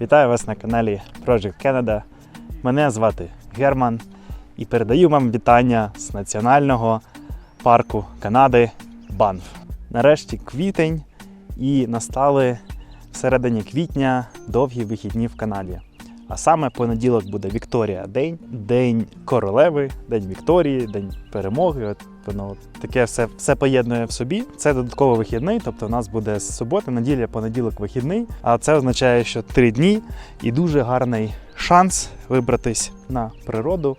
Вітаю вас на каналі Project Canada. Мене звати Герман і передаю вам вітання з національного парку Канади Банф. Нарешті квітень і настали всередині квітня довгі вихідні в Канаді. А саме понеділок буде Вікторія День, День королеви, День Вікторії, День перемоги. Воно от таке все, все поєднує в собі. Це додатково вихідний, тобто у нас буде з суботи, неділя, понеділок вихідний. А це означає, що три дні і дуже гарний шанс вибратись на природу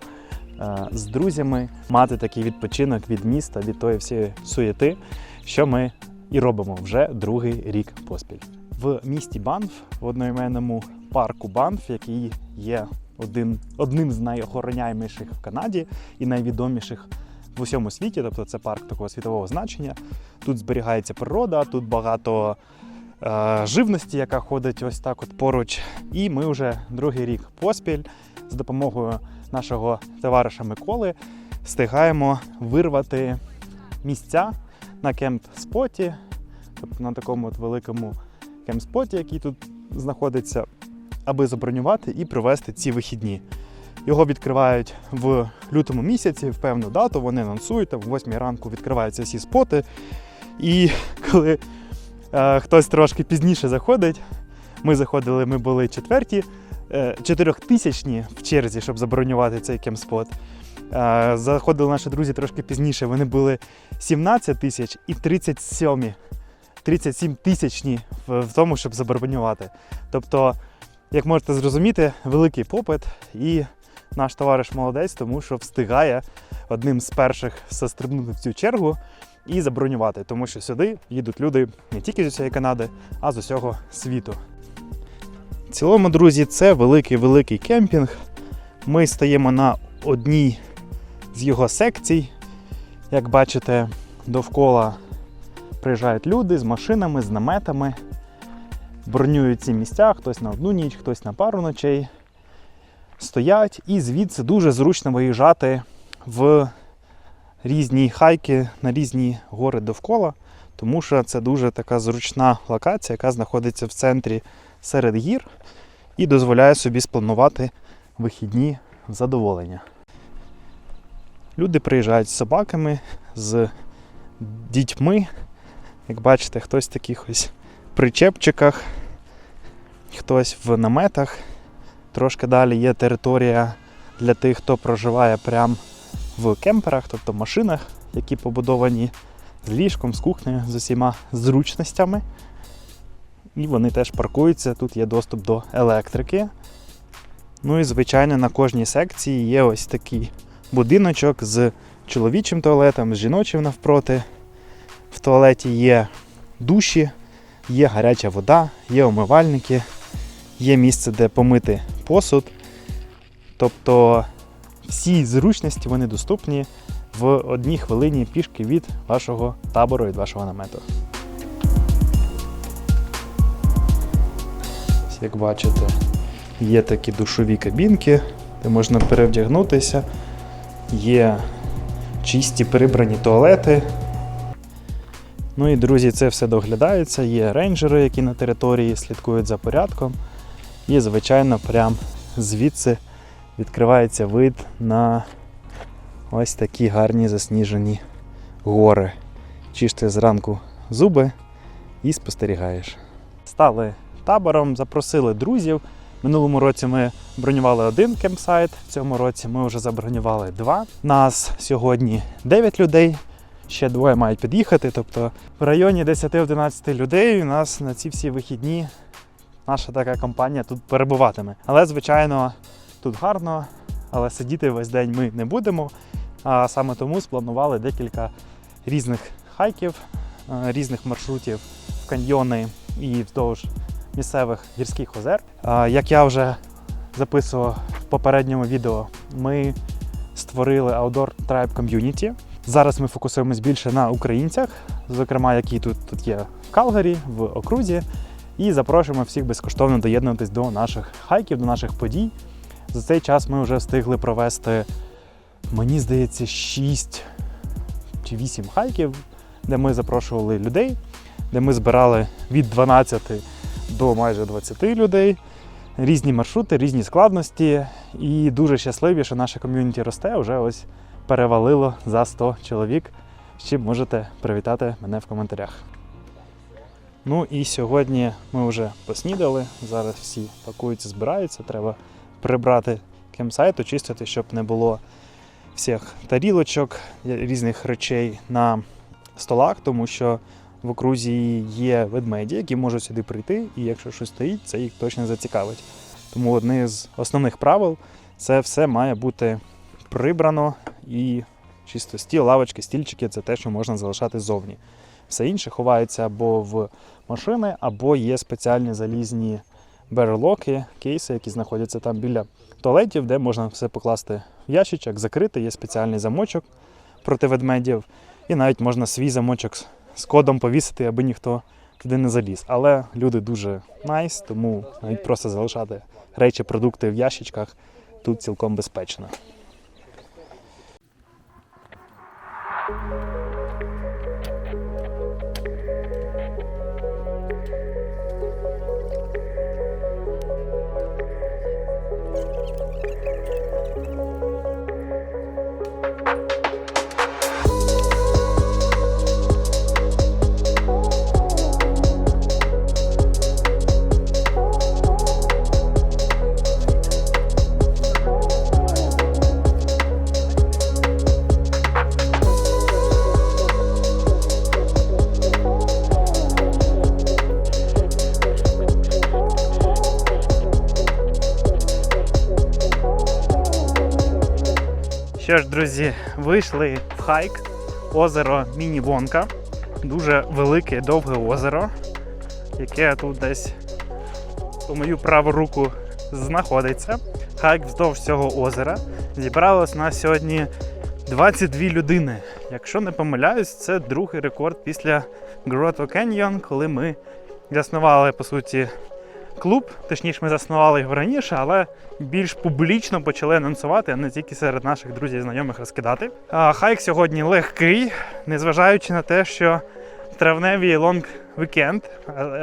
е, з друзями, мати такий відпочинок від міста, від тої всієї суєти, що ми і робимо вже другий рік поспіль. В місті Банф, в одноіменному парку Банф, який є один, одним з найохороняєміших в Канаді і найвідоміших в усьому світі. Тобто це парк такого світового значення. Тут зберігається природа, тут багато е, живності, яка ходить ось так от поруч. І ми вже другий рік поспіль з допомогою нашого товариша Миколи встигаємо вирвати місця на кемп-споті, тобто на такому от великому кемп-споті, який тут знаходиться, аби забронювати і провести ці вихідні. Його відкривають в лютому місяці, в певну дату. Вони анонсують, там в 8 ранку відкриваються всі споти. І коли е, хтось трошки пізніше заходить, ми заходили, ми були четверті, е, чотирьохтисячні в черзі, щоб забронювати цей кемспот. Е, заходили наші друзі трошки пізніше. Вони були 17 тисяч і 37 37 тисячні в, в тому, щоб забронювати. Тобто, як можете зрозуміти, великий попит і наш товариш молодець, тому що встигає одним з перших застрибнути в цю чергу і забронювати, тому що сюди їдуть люди не тільки з усієї Канади, а з усього світу. В цілому, друзі, це великий-великий кемпінг. Ми стоїмо на одній з його секцій. Як бачите, довкола приїжджають люди з машинами, з наметами, бронюють ці місця, хтось на одну ніч, хтось на пару ночей. Стоять і звідси дуже зручно виїжджати в різні хайки на різні гори довкола, тому що це дуже така зручна локація, яка знаходиться в центрі серед гір і дозволяє собі спланувати вихідні в задоволення. Люди приїжджають з собаками, з дітьми. Як бачите, хтось в таких ось причепчиках, хтось в наметах. Трошки далі є територія для тих, хто проживає прямо в кемперах, тобто в машинах, які побудовані з ліжком, з кухнею, з усіма зручностями. І вони теж паркуються, тут є доступ до електрики. Ну і, звичайно, на кожній секції є ось такий будиночок з чоловічим туалетом, з жіночим навпроти. В туалеті є душі, є гаряча вода, є умивальники, є місце, де помити посуд. Тобто всі зручності вони доступні в одній хвилині пішки від вашого табору, від вашого намету. Як бачите, є такі душові кабінки, де можна перевдягнутися, є чисті прибрані туалети. Ну і друзі, це все доглядається. Є рейнджери, які на території слідкують за порядком. І, звичайно, прям звідси відкривається вид на ось такі гарні засніжені гори. Чисти зранку зуби і спостерігаєш. Стали табором, запросили друзів. Минулому році ми бронювали один кемпсайт, в цьому році ми вже забронювали два. Нас сьогодні 9 людей, ще двоє мають під'їхати. Тобто в районі 10-11 людей у нас на ці всі вихідні наша така компанія тут перебуватиме. Але, звичайно, тут гарно, але сидіти весь день ми не будемо. А саме тому спланували декілька різних хайків, е, різних маршрутів в каньйони і вздовж місцевих гірських озер. Як я вже записував в попередньому відео, ми створили Outdoor Tribe Community. Зараз ми фокусуємось більше на українцях, зокрема, які тут, тут є в Калгарі, в окрузі, і запрошуємо всіх безкоштовно доєднуватись до наших хайків, до наших подій. За цей час ми вже встигли провести, мені здається, 6 чи 8 хайків, де ми запрошували людей, де ми збирали від 12 до майже 20 людей. Різні маршрути, різні складності. І дуже щасливі, що наше ком'юніті росте. Вже ось перевалило за 100 чоловік. Чим можете привітати мене в коментарях. Ну і сьогодні ми вже поснідали. Зараз всі пакуються, збираються. Треба прибрати кемпсайт, очистити, щоб не було всіх тарілочок, різних речей на столах, тому що в окрузі є ведмеді, які можуть сюди прийти, і якщо щось стоїть, це їх точно зацікавить. Тому одне з основних правил це все має бути прибрано і чисто стіл, лавочки, стільчики це те, що можна залишати ззовні. Все інше ховається або в машини, або є спеціальні залізні берлоки, кейси, які знаходяться там біля туалетів, де можна все покласти в ящичок, закрити, є спеціальний замочок проти ведмедів, і навіть можна свій замочок з кодом повісити, аби ніхто туди не заліз. Але люди дуже найс, тому навіть просто залишати речі, продукти в ящичках тут цілком безпечно. Вийшли в хайк, озеро Міні-Вонка. Дуже велике, довге озеро, яке тут десь по мою праву руку знаходиться. Хайк вздовж цього озера. Зібралось нас сьогодні 22 людини. Якщо не помиляюсь, це другий рекорд після Grotto Canyon, коли ми заснували, по суті, клуб. Точніше, ми заснували його раніше, але більш публічно почали анонсувати, а не тільки серед наших друзів і знайомих розкидати. А, хайк сьогодні легкий, незважаючи на те, що травневий лонг вікенд,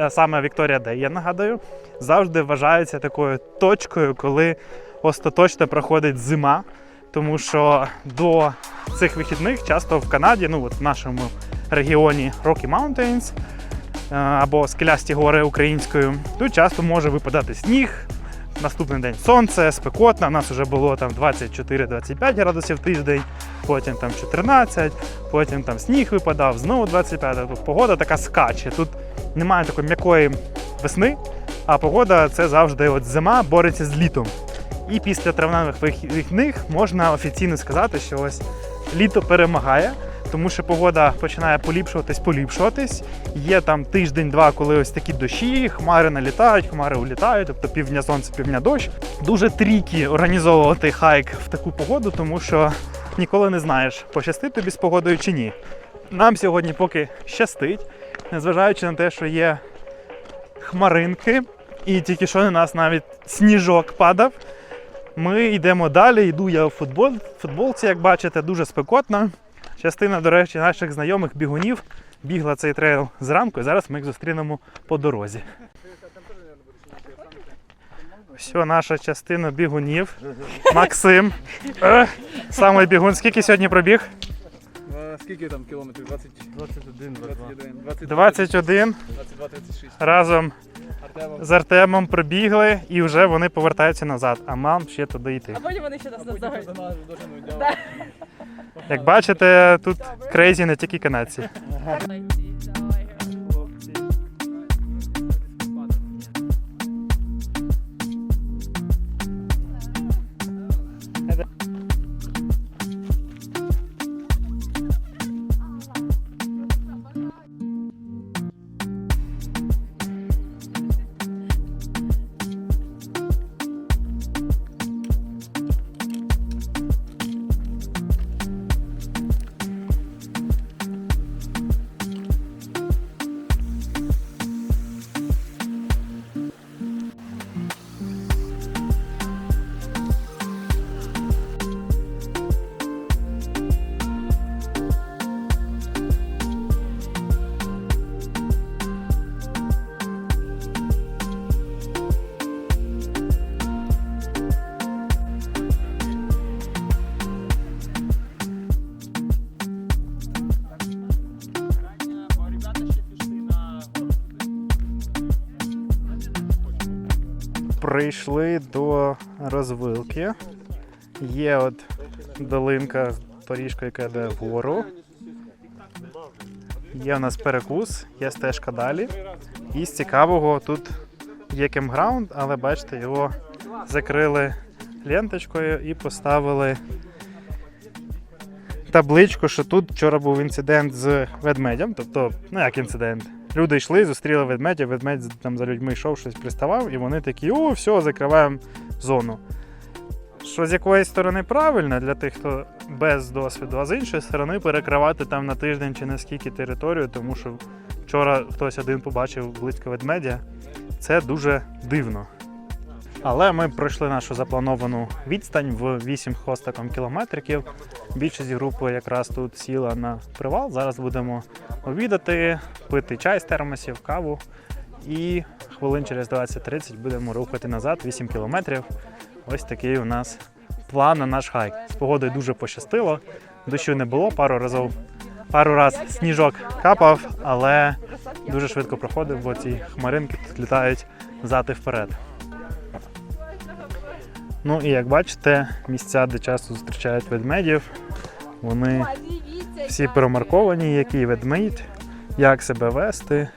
саме Вікторія Дей, я нагадую, завжди вважається такою точкою, коли остаточно проходить зима. Тому що до цих вихідних часто в Канаді, ну от в нашому регіоні Rocky Mountains, або скелясті гори українською, тут часто може випадати сніг. Наступний день сонце, спекотно. У нас вже було там 24-25 градусів тиждень, потім там 14, потім там сніг випадав, знову 25. Тобто погода така скаче. Тут немає такої м'якої весни, а погода це завжди от зима бореться з літом. І після травневих вихідних можна офіційно сказати, що ось літо перемагає, тому що погода починає поліпшуватись, поліпшуватись. Є там тиждень-два, коли ось такі дощі, хмари налітають, хмари улітають, тобто півдня сонце, півдня дощ. Дуже трікі організовувати хайк в таку погоду, тому що ніколи не знаєш, пощастить тобі з погодою чи ні. Нам сьогодні поки щастить, незважаючи на те, що є хмаринки, і тільки що на нас навіть сніжок падав. Ми йдемо далі. Йду я в футбол, футболці, як бачите, дуже спекотно. Частина, до речі, наших знайомих бігунів бігла цей трейл зранку, і зараз ми їх зустрінемо по дорозі. Все, наша частина бігунів. Максим. Е, Саме бігун. Скільки сьогодні пробіг? А скільки там кілометрів? 20, 21, 21, 20, 21. 22, 36. Разом Артема. з Артемом пробігли і вже вони повертаються назад, а нам ще туди йти. А потім вони ще нас наздогають. до Як бачите, тут крейзі не тільки канадці. Прийшли до розвилки. Є от долинка, доріжка, яка йде вгору. Є у нас перекус, є стежка далі. І з цікавого тут є кемпграунд, але бачите, його закрили ленточкою і поставили табличку, що тут вчора був інцидент з ведмедем. Тобто, ну як інцидент? Люди йшли, зустріли ведмедя, ведмедь там за людьми йшов, щось приставав, і вони такі: о, все, закриваємо зону. Що з якоїсь сторони правильно для тих, хто без досвіду, а з іншої сторони перекривати там на тиждень чи на скільки територію, тому що вчора хтось один побачив близько ведмедя. Це дуже дивно. Але ми пройшли нашу заплановану відстань в 8 хвостиком кілометриків. Більшість групи якраз тут сіла на привал. Зараз будемо обідати, пити чай з термосів, каву. І хвилин через 20-30 будемо рухати назад 8 кілометрів. Ось такий у нас план на наш хайк. З погодою дуже пощастило. Дощу не було, пару разів, пару раз сніжок капав, але дуже швидко проходив, бо ці хмаринки тут літають і вперед. Ну і як бачите, місця, де часто зустрічають ведмедів, вони всі промарковані, який ведмідь, як себе вести.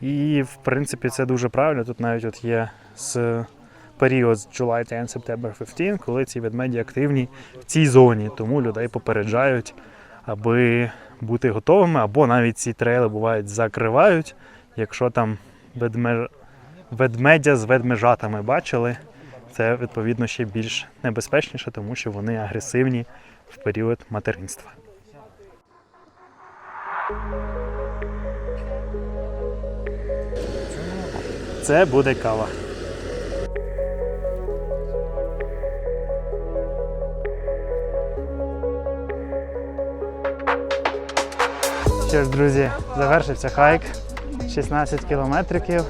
І в принципі це дуже правильно. Тут навіть от є з період з July 10 September 15, коли ці ведмеді активні в цій зоні, тому людей попереджають, аби бути готовими, або навіть ці трейли бувають закривають, якщо там ведме... ведмедя з ведмежатами бачили. Це відповідно ще більш небезпечніше, тому що вони агресивні в період материнства. Це буде кава. Що ж, друзі, завершився хайк. 16 кілометриків.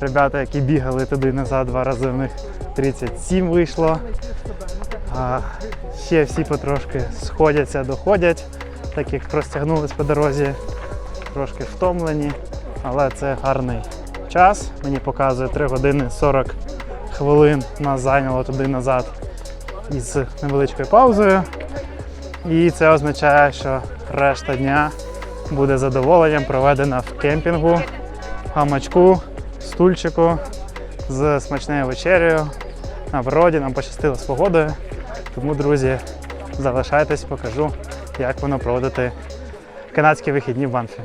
Ребята, які бігали туди назад два рази, в них 37 вийшло. А ще всі потрошки сходяться, доходять, так як розтягнулись по дорозі, трошки втомлені, але це гарний час. Мені показує 3 години 40 хвилин нас зайняло туди назад із невеличкою паузою. І це означає, що решта дня буде задоволенням проведена в кемпінгу, гамачку, стульчику з смачною вечерею. На природі нам пощастило з погодою. Тому, друзі, залишайтесь, покажу, як воно проводити канадські вихідні в Банфі.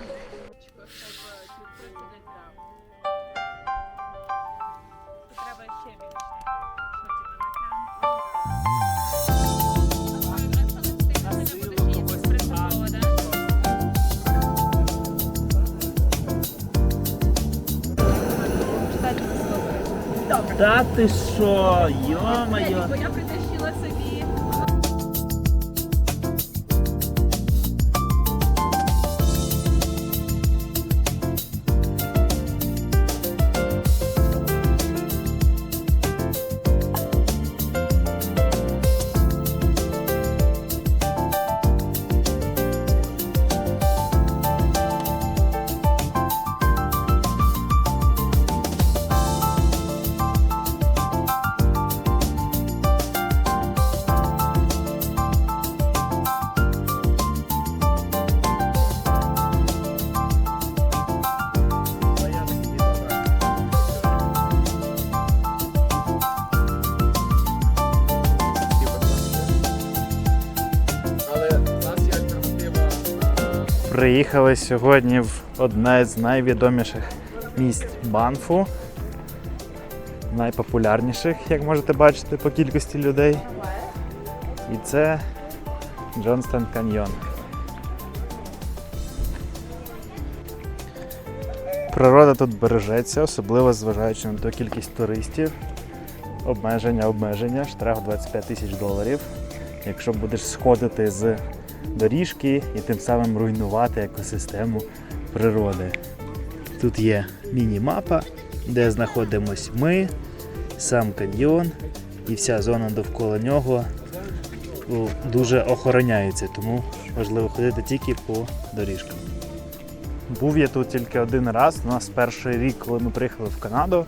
Та ти що, йо-моє. Приїхали сьогодні в одне з найвідоміших місць Банфу. Найпопулярніших, як можете бачити, по кількості людей. І це Джонстон Каньйон. Природа тут бережеться, особливо зважаючи на ту кількість туристів. Обмеження, обмеження, штраф 25 тисяч доларів. Якщо будеш сходити з доріжки і тим самим руйнувати екосистему природи. Тут є міні-мапа, де знаходимось ми, сам каньйон і вся зона довкола нього дуже охороняється, тому важливо ходити тільки по доріжкам. Був я тут тільки один раз. У нас перший рік, коли ми приїхали в Канаду.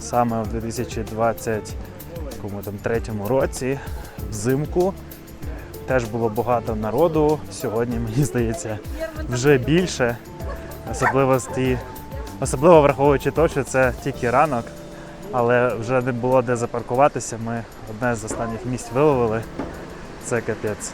саме в 2023 році, взимку. Теж було багато народу. Сьогодні, мені здається, вже більше. Особливості, особливо враховуючи те, що це тільки ранок, але вже не було де запаркуватися. Ми одне з останніх місць виловили. Це капець.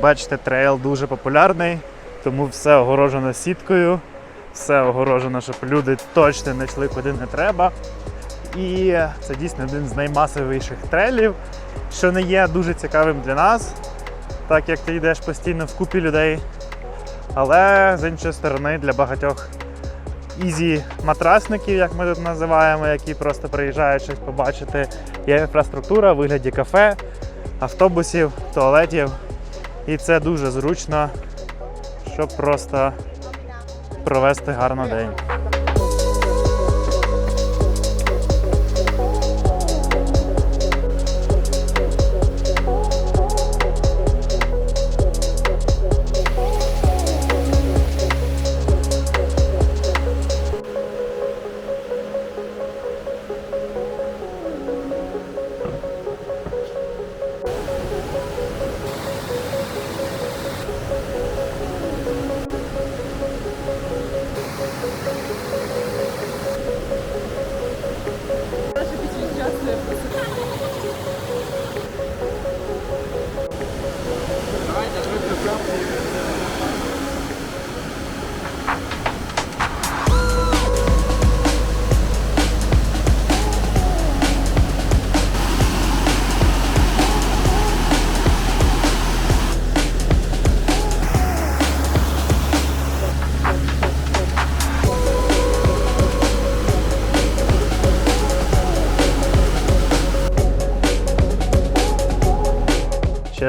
Бачите, трейл дуже популярний, тому все огорожено сіткою, все огорожено, щоб люди точно не йшли куди не треба. І це дійсно один з наймасовіших трейлів, що не є дуже цікавим для нас, так як ти йдеш постійно в купі людей. Але з іншої сторони, для багатьох ізі матрасників, як ми тут називаємо, які просто приїжджають щось побачити, є інфраструктура в вигляді кафе, автобусів, туалетів. І це дуже зручно, щоб просто провести гарно день.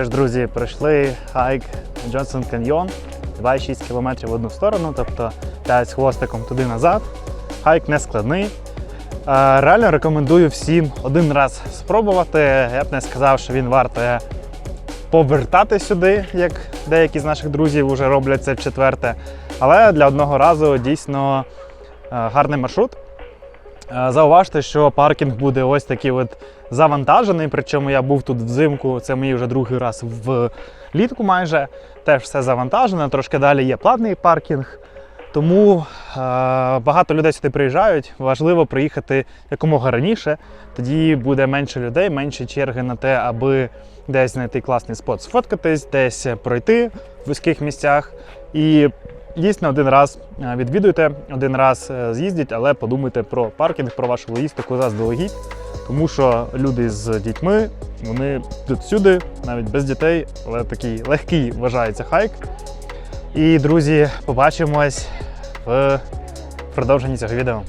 Ж, друзі, пройшли хайк Джонсон Каньйон 2,6 км в одну сторону, тобто 5 з хвостиком туди назад. Хайк не складний. Е, Реально рекомендую всім один раз спробувати. Я б не сказав, що він вартує повертати сюди, як деякі з наших друзів вже роблять це в четверте. Але для одного разу дійсно е, гарний маршрут. Е, Зауважте, що паркінг буде ось такий от завантажений. Причому я був тут взимку, це мій вже другий раз влітку майже. Теж все завантажено. Трошки далі є платний паркінг. Тому е, багато людей сюди приїжджають. Важливо приїхати якомога раніше. Тоді буде менше людей, менше черги на те, аби десь знайти класний спот, сфоткатись, десь пройти в вузьких місцях. І дійсно один раз е, відвідуйте, один раз е, з'їздіть, але подумайте про паркінг, про вашу логістику заздалегідь. Тому що люди з дітьми вони тут всюди, навіть без дітей, але такий легкий вважається хайк. І, друзі, побачимось в продовженні цього відео.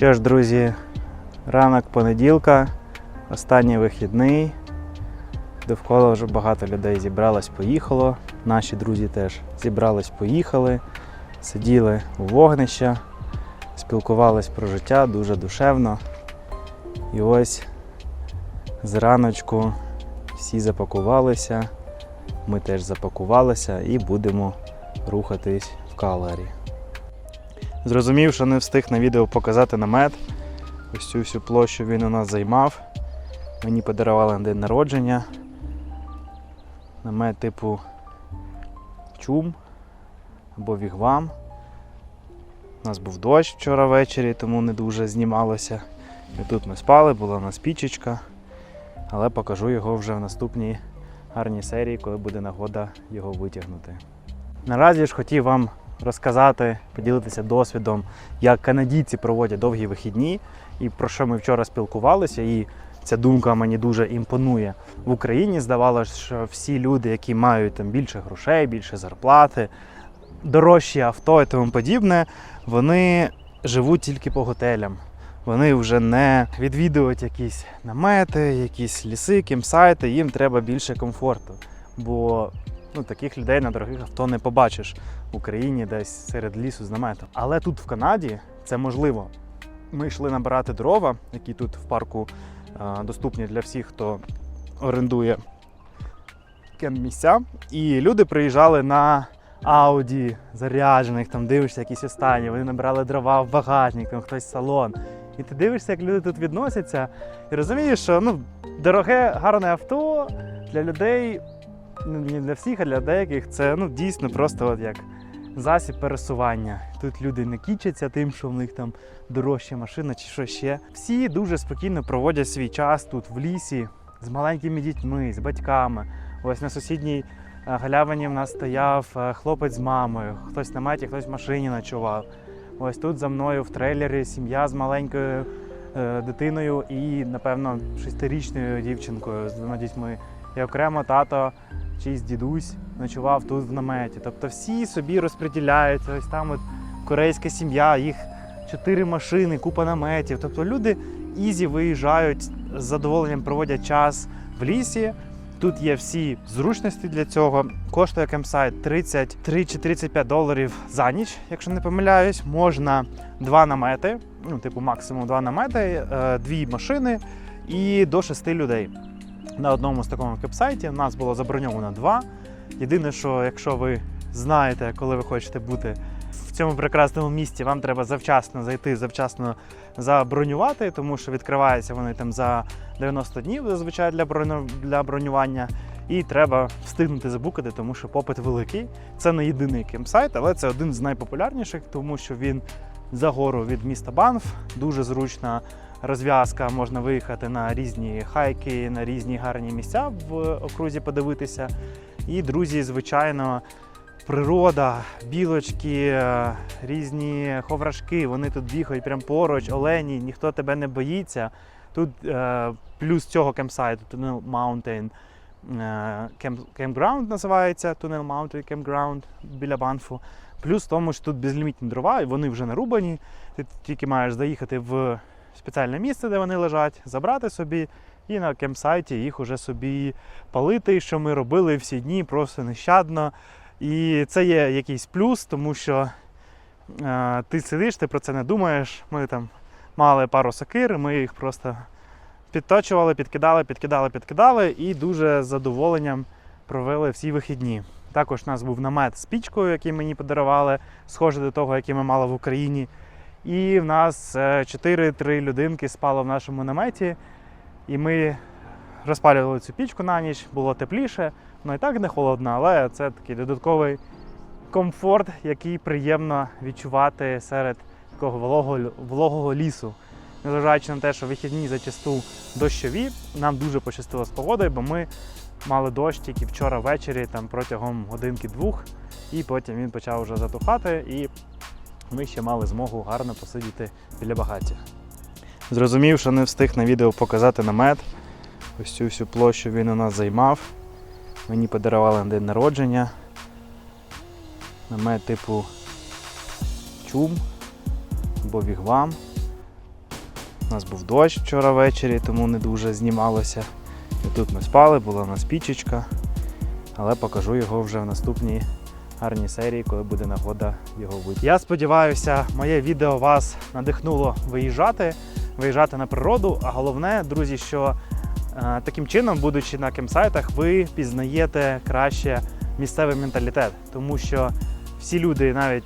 Що ж, друзі, ранок понеділка, останній вихідний. Довкола вже багато людей зібралось, поїхало. Наші друзі теж зібрались, поїхали, сиділи у вогнища, спілкувались про життя дуже душевно. І ось зраночку всі запакувалися, ми теж запакувалися і будемо рухатись в калері. Зрозумів, що не встиг на відео показати намет. Ось цю всю площу він у нас займав. Мені подарували на день народження. Намет типу чум або вігвам. У нас був дощ вчора ввечері, тому не дуже знімалося. І тут ми спали, була у нас пічечка. Але покажу його вже в наступній гарній серії, коли буде нагода його витягнути. Наразі ж хотів вам розказати, поділитися досвідом, як канадійці проводять довгі вихідні, і про що ми вчора спілкувалися. І ця думка мені дуже імпонує. В Україні здавалося, що всі люди, які мають там більше грошей, більше зарплати, дорожчі авто і тому подібне, вони живуть тільки по готелям. Вони вже не відвідують якісь намети, якісь ліси, кемпсайти, їм треба більше комфорту. Бо ну, таких людей на дорогих авто не побачиш в Україні десь серед лісу з наметом. Але тут в Канаді це можливо. Ми йшли набирати дрова, які тут в парку е, доступні для всіх, хто орендує кемп-місця. І люди приїжджали на Ауді заряджених, там дивишся якісь останні, вони набирали дрова в багажник, там хтось салон. І ти дивишся, як люди тут відносяться, і розумієш, що ну, дороге, гарне авто для людей, не для всіх, а для деяких це ну, дійсно просто от як засіб пересування. Тут люди не кічаться тим, що в них там дорожча машина чи що ще. Всі дуже спокійно проводять свій час тут в лісі з маленькими дітьми, з батьками. Ось на сусідній е, галявині в нас стояв е, хлопець з мамою, хтось на меті, хтось в машині ночував. Ось тут за мною в трейлері сім'я з маленькою е, дитиною і, напевно, шестирічною дівчинкою з двома дітьми. І окремо тато чийсь дідусь ночував тут в наметі. Тобто всі собі розподіляються. Ось там от корейська сім'я, їх чотири машини, купа наметів. Тобто люди ізі виїжджають з задоволенням проводять час в лісі. Тут є всі зручності для цього. Коштує кемпсайт 33 чи 35 доларів за ніч, якщо не помиляюсь. Можна два намети, ну, типу, максимум два намети, е, дві машини і до шести людей. На одному з такому кемпсайті у нас було заброньовано два. Єдине, що якщо ви знаєте, коли ви хочете бути в цьому прекрасному місті, вам треба завчасно зайти, завчасно забронювати, тому що відкриваються вони там за 90 днів зазвичай для броню- для бронювання. І треба встигнути забукати, тому що попит великий. Це не єдиний кемпсайт, але це один з найпопулярніших, тому що він за гору від міста Банф. Дуже зручна розв'язка. Можна виїхати на різні хайки, на різні гарні місця в окрузі подивитися. І друзі, звичайно, природа, білочки, е, різні ховрашки, вони тут бігають прямо поруч, олені, ніхто тебе не боїться. Тут е, плюс цього кемпсайту Tunnel Mountain е, кемп, Campground називається Tunnel Mountain Campground біля Банфу. Плюс тому, що тут безлімітні дрова, і вони вже нарубані. Ти тільки маєш заїхати в спеціальне місце, де вони лежать, забрати собі, і на кемпсайті їх уже собі палити, що ми робили всі дні, просто нещадно. І це є якийсь плюс, тому що е, ти сидиш, ти про це не думаєш. Ми там мали пару сокир, ми їх просто підточували, підкидали, підкидали, підкидали і дуже з задоволенням провели всі вихідні. Також у нас був намет з пічкою, який мені подарували, схожий до того, який ми мали в Україні. І в нас 4-3 людинки спало в нашому наметі. І ми розпалювали цю пічку на ніч, було тепліше, ну і так не холодно, але це такий додатковий комфорт, який приємно відчувати серед такого вологого, вологого лісу. Незважаючи на те, що вихідні зачасту дощові, нам дуже пощастило з погодою, бо ми мали дощ тільки вчора ввечері, там протягом годинки-двох, і потім він почав вже затухати, і ми ще мали змогу гарно посидіти біля багаття. Зрозумів, що не встиг на відео показати намет. Ось цю всю площу він у нас займав. Мені подарували на день народження. Намет типу чум або вігвам. У нас був дощ вчора ввечері, тому не дуже знімалося. І тут ми спали, була у нас пічечка. Але покажу його вже в наступній гарній серії, коли буде нагода його вийти. Я сподіваюся, моє відео вас надихнуло виїжджати, виїжджати на природу. А головне, друзі, що е, таким чином, будучи на кемпсайтах, ви пізнаєте краще місцевий менталітет, тому що всі люди, навіть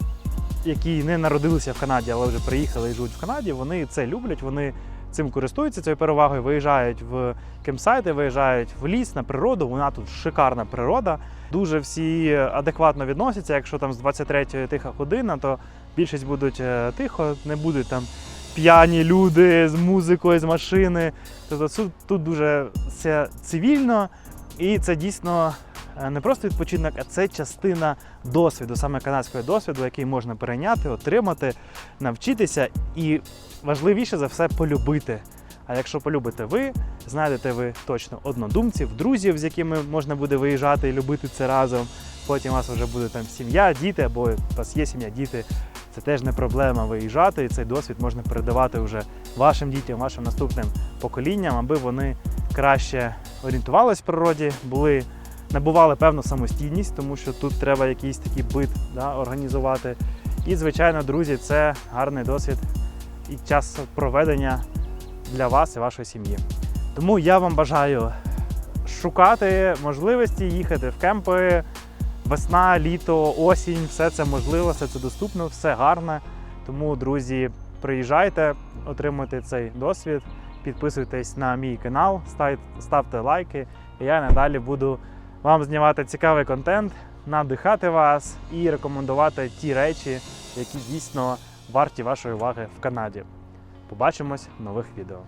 які не народилися в Канаді, але вже приїхали і живуть в Канаді, вони це люблять, вони цим користуються цією перевагою, виїжджають в кемпсайти, виїжджають в ліс на природу. Вона тут шикарна природа. Дуже всі адекватно відносяться. Якщо там з 23-ї тиха година, то більшість будуть е, тихо, не будуть там п'яні люди з музикою, з машини. Тобто тут, тут дуже все цивільно, і це дійсно е, не просто відпочинок, а це частина досвіду, саме канадського досвіду, який можна перейняти, отримати, навчитися і важливіше за все полюбити. А якщо полюбите ви, знайдете ви точно однодумців, друзів, з якими можна буде виїжджати і любити це разом. Потім у вас вже буде там сім'я, діти, або у вас є сім'я, діти. Це теж не проблема виїжджати, і цей досвід можна передавати вже вашим дітям, вашим наступним поколінням, аби вони краще орієнтувались в природі, були, набували певну самостійність, тому що тут треба якийсь такий бит да, організувати. І, звичайно, друзі, це гарний досвід і час проведення для вас і вашої сім'ї. Тому я вам бажаю шукати можливості їхати в кемпи. Весна, літо, осінь, все це можливо, все це доступно, все гарне. Тому, друзі, приїжджайте, отримуйте цей досвід, підписуйтесь на мій канал, ставте лайки. І я надалі буду вам знімати цікавий контент, надихати вас і рекомендувати ті речі, які дійсно варті вашої уваги в Канаді. Побачимось в нових відео.